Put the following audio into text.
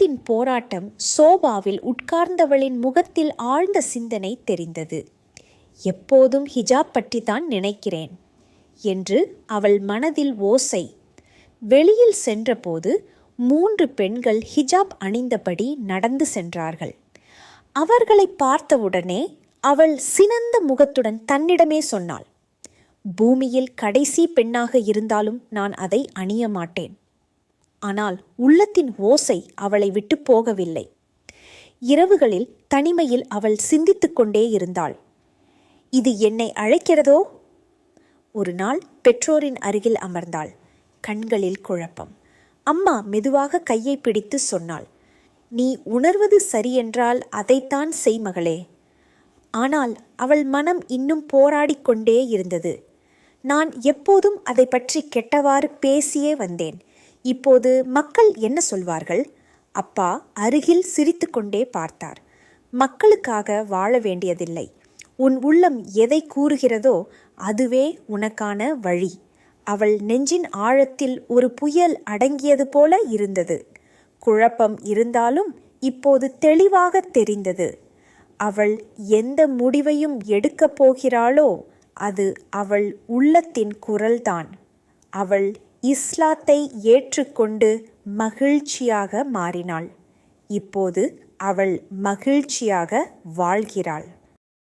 உள்ளத்தின் போராட்டம் சோபாவில் உட்கார்ந்தவளின் முகத்தில் ஆழ்ந்த சிந்தனை தெரிந்தது. எப்போதும் ஹிஜாப் பற்றித்தான் நினைக்கிறேன் என்று அவள் மனதில் ஓசை. வெளியில் சென்றபோது மூன்று பெண்கள் ஹிஜாப் அணிந்தபடி நடந்து சென்றார்கள். அவர்களை பார்த்தவுடனே அவள் சினந்த முகத்துடன் தன்னிடமே சொன்னாள் பூமியில் கடைசி பெண்ணாக இருந்தாலும் நான் அதை அணிய மாட்டேன். ஆனால் உள்ளத்தின் ஓசை அவளை விட்டு போகவில்லை. இரவுகளில் தனிமையில் அவள் சிந்தித்து கொண்டே இருந்தாள். இது என்னை அழைக்கிறதோ? ஒரு நாள் பெற்றோரின் அருகில் அமர்ந்தாள். கண்களில் குழப்பம். அம்மா மெதுவாக கையை பிடித்து சொன்னாள். நீ உணர்வது சரியென்றால் அதைத்தான் செய் மகளே. ஆனால் அவள் மனம் இன்னும் போராடிக் கொண்டே இருந்தது. நான் எப்போதும் அதை பற்றி கெட்டவாறு பேசியே வந்தேன். இப்போது மக்கள் என்ன சொல்வார்கள்? அப்பா அருகில் சிரித்துக்கொண்டே பார்த்தார். மக்களுக்காக வாழ வேண்டியதில்லை. உன் உள்ளம் எதை கூறுகிறதோ அதுவே உனக்கான வழி. அவள் நெஞ்சின் ஆழத்தில் ஒரு புயல் அடங்கியது போல இருந்தது. குழப்பம் இருந்தாலும் இப்போது தெளிவாக தெரிந்தது. அவள் எந்த முடிவையும் எடுக்கப் போகிறாளோ அது அவள் உள்ளத்தின் குரல்தான். அவள் இஸ்லாத்தை ஏற்றுக்கொண்டு மகிழ்ச்சியாக மாறினாள். இப்போது அவள் மகிழ்ச்சியாக வாழ்கிறாள்.